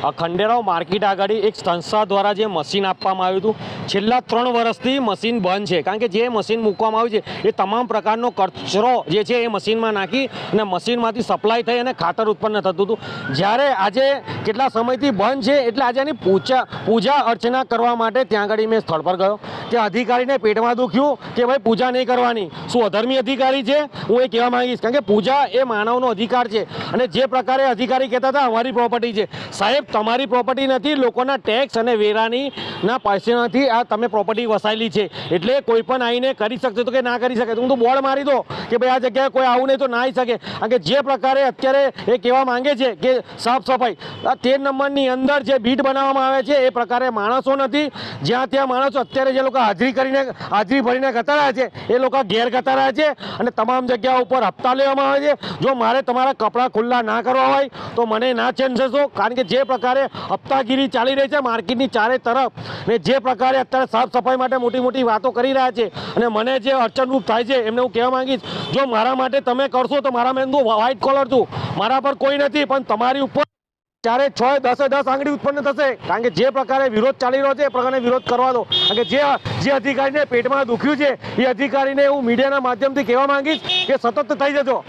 Khanderao market આગળ એક સંસ્થા દ્વારા જે મશીન આપવામાં આવ્યું હતું, છેલ્લા ત્રણ વર્ષથી મશીન બંધ છે. કારણ કે જે મશીન મૂકવામાં આવ્યું છે, એ તમામ પ્રકારનો કચરો જે છે એ મશીનમાં નાખી અને મશીનમાંથી સપ્લાય થઈ અને ખાતર ઉત્પન્ન થતું હતું. જ્યારે આજે કેટલા સમયથી બંધ છે, એટલે આજે એની પૂજા પૂજા અર્ચના કરવા માટે ત્યાં આગળ મેં સ્થળ પર ગયો. ત્યાં અધિકારીને પેટમાં દુખ્યું કે ભાઈ પૂજા નહીં કરવાની. શું અધર્મી અધિકારી છે? હું એ કહેવા માંગીશ. કારણ કે પૂજા એ માનવનો અધિકાર છે અને જે પ્રકારે અધિકારી કહેતા હતા, અમારી પ્રોપર્ટી છે. સાહેબ તમારી પ્રોપર્ટી નથી, લોકોના ટેક્સ અને વેરાની ના પૈસાથી આ તમે પ્રોપર્ટી વસાયેલી છે. એટલે કોઈ પણ આવીને કરી શકશે તો કે ના કરી શકે. તો હું તો બોર્ડ મારી દો. કે ભાઈ આ જગ્યાએ કોઈ આવું નહીં તો ના શકે. કારણ કે જે પ્રકારે અત્યારે એ કહેવા માંગે છે કે સાફ સફાઈ, આ તેર નંબરની અંદર જે બીટ બનાવવામાં આવે છે, એ પ્રકારે માણસો નથી. જ્યાં ત્યાં માણસો અત્યારે જે લોકો હાજરી કરીને, હાજરી ભરીને કરતા રહ્યા છે, એ લોકો ઘેર કરતા રહ્યા છે અને તમામ જગ્યા ઉપર હપ્તા લેવામાં આવે છે. જો મારે તમારા કપડાં ખુલ્લા ના કરવા હોય, તો મને ના ચેન્જ થશો. કારણ કે જે પ્રકારે હપ્તાગીરી ચાલી રહી છે માર્કેટની ચારે તરફ, ને જે પ્રકારે અત્યારે સાફ સફાઈ માટે મોટી મોટી વાતો કરી રહ્યા છે, અને મને જે અડચણરૂપ થાય છે, એમને હું કહેવા માંગીશ જો મારા માટે તમે કરશો તો મારા મેં વ્હાઇટ કોલર છું. મારા પર કોઈ નથી, પણ તમારી ઉપર ચારે છ, દસે, દસ આંગળી ઉત્પન્ન થશે? કારણ કે જે પ્રકારે વિરોધ ચાલી રહ્યો છે, એ પ્રકારે વિરોધ કરવા દો. કારણ કે જે જે અધિકારીને પેટમાં દુખ્યું છે, એ અધિકારીને હું મીડિયાના માધ્યમથી કહેવા માંગીશ કે સતત થઈ જજો.